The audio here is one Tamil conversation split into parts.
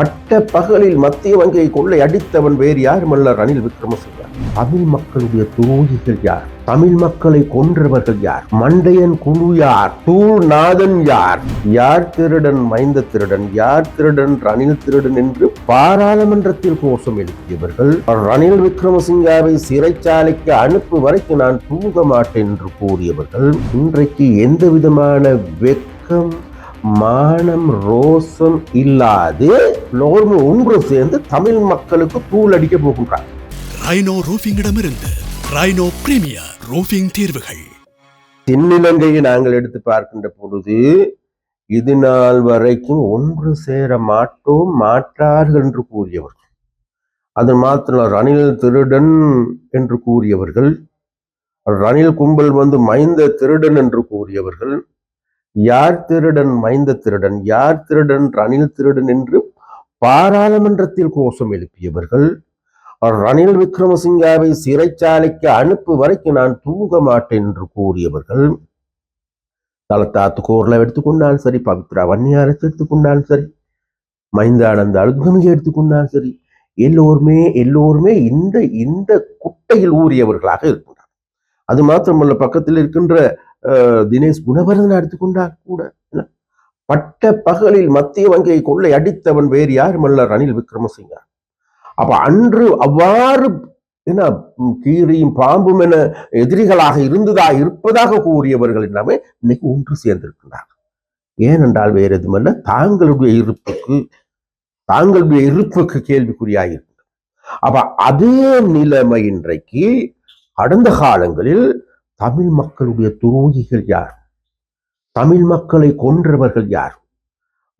பட்ட பகலில் மத்திய வங்கியை கொள்ளை அடித்தவன் வேறு யாருமல்ல ரணில் விக்ரமசிங்க? தமிழ் மக்களுடைய துரோகிகள் யார்? தமிழ் மக்களை கொன்றவர்கள் யார்? மண்டையன் குழு யார்? தூள்நாதன் யார்? யார் திருடன் மைந்த திருடன்? யார் திருடன் ரணில் திருடன் என்று பாராளுமன்றத்தில் கோஷம் எழுப்பியவர்கள்? ரணில் விக்ரமசிங்காவை சிறைச்சாலைக்கு அனுப்பு வரைக்கும் நான் தூங்க மாட்டேன் என்று கூறியவர்கள். இன்றைக்கு எந்த விதமான வெக்கம் மானம் ரோசம் இல்லாது எல்லோரும் ஒன்று சேர்ந்து தமிழ் மக்களுக்கு தூள் அடிக்க போகின்றார். ரைனோ ரூஃபிங்கிடமிருந்து ரைனோ பிரீமியர் ரூஃபிங் தீர்வுகள். தென்னிலங்கையை நாங்கள் எடுத்து பார்க்கின்ற பொழுது இது நாள் வரைக்கும் ஒன்று சேர மாட்டோம் மாட்டார்கள் என்று கூறியவர்கள். அது மாத்திரம் ரணில் திருடன் என்று கூறியவர்கள் ரணில் கும்பல் வந்து மைந்த திருடன் என்று கூறியவர்கள் யார் திருடன் மைந்த திருடன் யார் திருடன் ரணில் திருடன் என்று பாராளுமன்றத்தில் கோஷம் எழுப்பியவர்கள் ரணில் விக்ரமசிங்காவை சிறைச்சாலைக்கு அனுப்பு வரைக்கும் நான் தூங்க மாட்டேன் என்று கூறியவர்கள் தலத்தாத்து கோர்ல எடுத்துக்கொண்டாலும் சரி பவித்ரா வன்னியாரத்தை எடுத்துக்கொண்டாலும் சரி மைந்தானந்த அழுத்கமிகை எடுத்துக்கொண்டாலும் சரி எல்லோருமே எல்லோருமே இந்த இந்த குட்டையில் ஊறியவர்களாக இருக்கின்றனர். அது மாத்திரமல்ல பக்கத்தில் இருக்கின்ற தினேஷ் குணவர்தன் எடுத்துக்கொண்டால் கூட. என்ன? பட்ட பகலில் மத்திய வங்கியை கொள்ளை அடித்தவன் வேறு யாருமல்ல ரணில் விக்ரமசிங்க? அப்ப அன்று அவ்வாறு என்ன கீரியும் பாம்பும் என எதிரிகளாக இருந்ததா இருப்பதாக கூறியவர்கள் எல்லாமே இன்னைக்கு ஒன்று சேர்ந்திருக்கின்றார். ஏனென்றால் வேறு எதுமல்ல தாங்களுடைய இருப்புக்கு தாங்களுடைய இருப்புக்கு கேள்விக்குறியாயிருக்கிறது அப்ப அதே நிலைமை இன்றைக்கு கடந்த காலங்களில் தமிழ் மக்களுடைய துரோகிகள் யார்? தமிழ் மக்களை கொன்றவர்கள் யார்?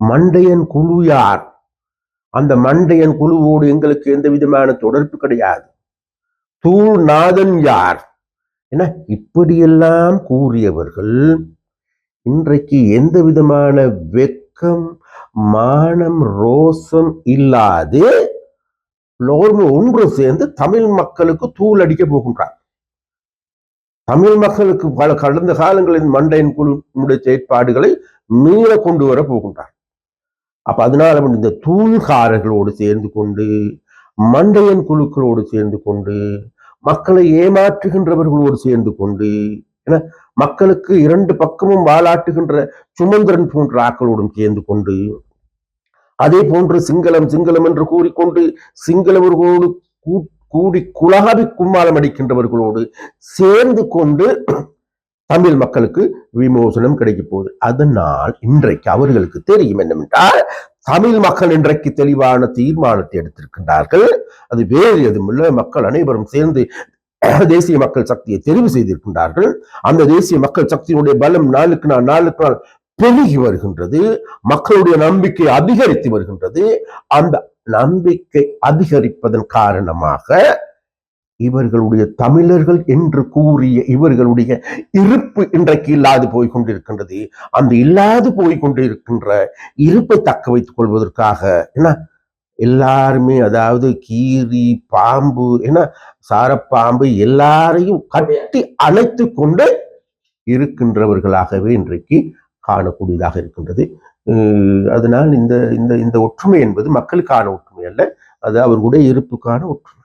மண்டையன் குழு யார்? அந்த மண்டையன் குழுவோடு எங்களுக்கு எந்த விதமான தொடர்பு கிடையாது. தூள்நாதன் யார்? என இப்படியெல்லாம் கூறியவர்கள் இன்றைக்கு எந்த விதமான வெக்கம் மானம் ரோசம் இல்லாது எல்லோரும் ஒன்று சேர்ந்து தமிழ் மக்களுக்கு தூள் அடிக்க போகின்றார் தமிழ் மக்களுக்கு பல கடந்த காலங்களின் மண்டையின் குழுடைய செயற்பாடுகளை மீள கொண்டு வர போகின்றார். அப்ப அதனால இந்த தூள்காரர்களோடு சேர்ந்து கொண்டு மண்டையன் குழுக்களோடு சேர்ந்து கொண்டு மக்களை ஏமாற்றுகின்றவர்களோடு சேர்ந்து கொண்டு என மக்களுக்கு இரண்டு பக்கமும் வாலாட்டுகின்ற சுமந்திரன் போன்ற ஆக்களோடும் சேர்ந்து கொண்டு அதே போன்று சிங்களம் சிங்களம் என்று கூறிக்கொண்டு சிங்களவர்களோடு கூட்டு கூடி குலகவி கும்மாலம் அடிக்கின்றவர்களோடு சேர்ந்து கொண்டு தமிழ் மக்களுக்கு விமோசனம் கிடைக்க போகுது. அதனால் இன்றைக்கு அவர்களுக்கு தெரியும் என்னவென்றால் தமிழ் மக்கள் இன்றைக்கு தெளிவான தீர்மானத்தை எடுத்திருக்கின்றார்கள். அது வேறு எதுவுமில்ல. மக்கள் அனைவரும் சேர்ந்து தேசிய மக்கள் சக்தியை தெரிவு செய்திருக்கின்றார்கள். அந்த தேசிய மக்கள் சக்தியினுடைய பலம் நாளுக்கு நாள் நாளுக்கு நாள் பெருகி வருகின்றது. மக்களுடைய நம்பிக்கை அதிகரித்து வருகின்றது. அந்த நம்பிக்கை அதிகரிப்பதன் காரணமாக இவர்களுடைய தமிழர்கள் என்று கூறிய இவர்களுடைய இருப்பு இன்றைக்கு இல்லாது போய் கொண்டிருக்கின்றது. அந்த இல்லாது போய் கொண்டிருக்கின்ற இருப்பை தக்க வைத்துக் கொள்வதற்காக என்ன? எல்லாருமே அதாவது கீரி பாம்பு என்ன? சாரப்பாம்பு எல்லாரையும் கட்டி அணைத்து கொண்டு இருக்கின்றவர்களாகவே இன்றைக்கு காணக்கூடியதாக இருக்கின்றது. அதனால் இந்த இந்த இந்த ஒற்றுமை என்பது மக்களுக்கான ஒற்றுமை அல்ல. அது அவர்களுடைய இருப்புக்கான ஒற்றுமை.